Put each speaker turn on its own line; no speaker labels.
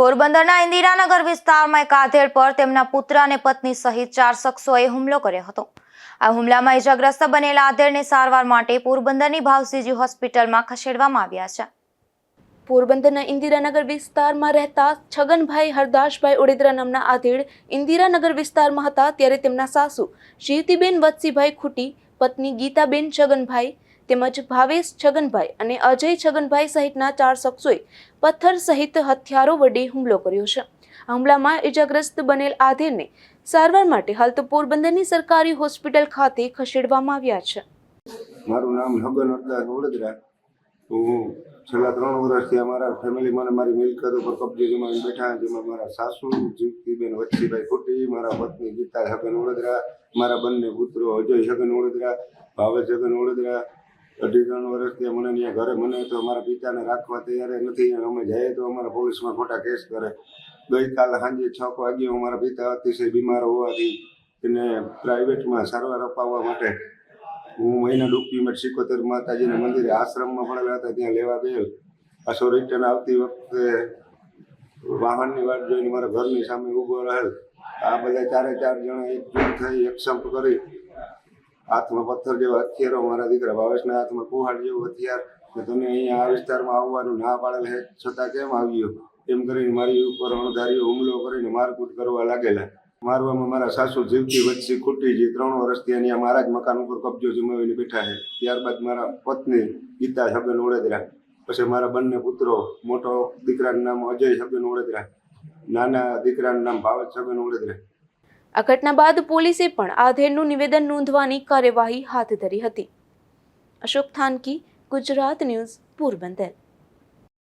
પોરબંદરના ઇન્દિરાનગર વિસ્તારમાં એક આધેડ પર તેમના પુત્ર અને પત્ની સહિત ચાર શખ્સોએ હુમલો કર્યો હતો. આ હુમલામાં ઇજાગ્રસ્ત બનેલા આધેડને સારવાર માટે પોરબંદરની ભાવસીજી હોસ્પિટલમાં ખસેડવામાં આવ્યા છે.
પોરબંદરના ઇન્દિરાનગર વિસ્તારમાં રહેતા છગનભાઈ હરદાસભાઈ ઓડેદરા નામના આધેડ ઇન્દિરાનગર વિસ્તારમાં હતા ત્યારે તેમના સાસુ શિવતીબેન વત્સીભાઈ ખૂટી, પત્ની ગીતાબેન છગનભાઈ તેમજ ભાવેશ છગનભાઈ અને અજય છગનભાઈ સહિતના ચાર શખ્સોએ પથ્થર સહિત હથિયારો વડે હુમલો કર્યો છે. હુમલામાં ઇજાગ્રસ્ત બનેલ આધેરને સારવાર માટે હાલ તો પોરબંદરની સરકારી હોસ્પિટલ ખાતે ખસેડવામાં આવ્યા છે.
મારું નામ હગન અરદાસ વડોદરા. હું છેલ્લા ત્રણ વર્ષથી અમારા ફેમિલી મને મારી મિલકત ઉપર કબજે જમાવી બેઠા જેમાં મારા સાસુ જીવતીબેન વચ્ચીભાઈ ખોટી, મારા પત્ની ગીતા હગન વડોદરા, મારા બંને પુત્રો અજય હગન વડોદરા ભાવેશ હગન વડોદરા અઢી ત્રણ વર્ષથી મને ત્યાં ઘરે મને તો અમારા પિતાને રાખવા તૈયાર નથી. અમે જઈએ તો અમારા પોલીસમાં ખોટા કેસ કરે. ગઈકાલ સાંજે છ વાગ્યે અમારા પિતા અતિશય બીમાર હોવાથી તેને પ્રાઇવેટમાં સારવાર અપાવવા માટે હું મહિના ડોક્યુમેન્ટ સિકોતેર માતાજીના મંદિરે આશ્રમમાં ભણેલા હતા. ત્યાં લેવા ગયેલ. પાછો રિટર્ન આવતી વખતે વાહનની વાત જોઈને મારા ઘરની સામે ઊભો રહેલ. આ બધા ચારે ચાર જણા એકજૂટ થઈ એકસંપ કરી હાથમાં પથ્થર જેવા હથિયારો, મારા દીકરા ભાવેશના હાથમાં કુહાડ જેવું હથિયાર કે તમે અહીંયા આ વિસ્તારમાં આવવાનું ના પાડેલ હે છતાં કેમ આવ્યો? એમ કરીને મારી ઉપર અણધારીઓ હુમલો કરીને મારકૂટ કરવા લાગેલા. મારવામાં મારા સાસુ જીવતી વચ્ચે ખૂટી જે ત્રણ વર્ષથી અહીંયા મારા જ મકાન ઉપર કબજો જમાવીને બેઠા છે. ત્યારબાદ મારા પત્ની ગીતા છગન ઓળેદરા પછી મારા બંને પુત્રો, મોટો દીકરાનું નામ અજય છગન ઓળેદરા નાના દીકરાનું નામ ભાવેશ છગન ઓળેદરા
આ ઘટના બાદ પોલીસે પણ આધેડનું નિવેદન નોંધવાની કાર્યવાહી હાથ ધરી હતી. અશોક થાનકી, ગુજરાત ન્યૂઝ, પોરબંદર.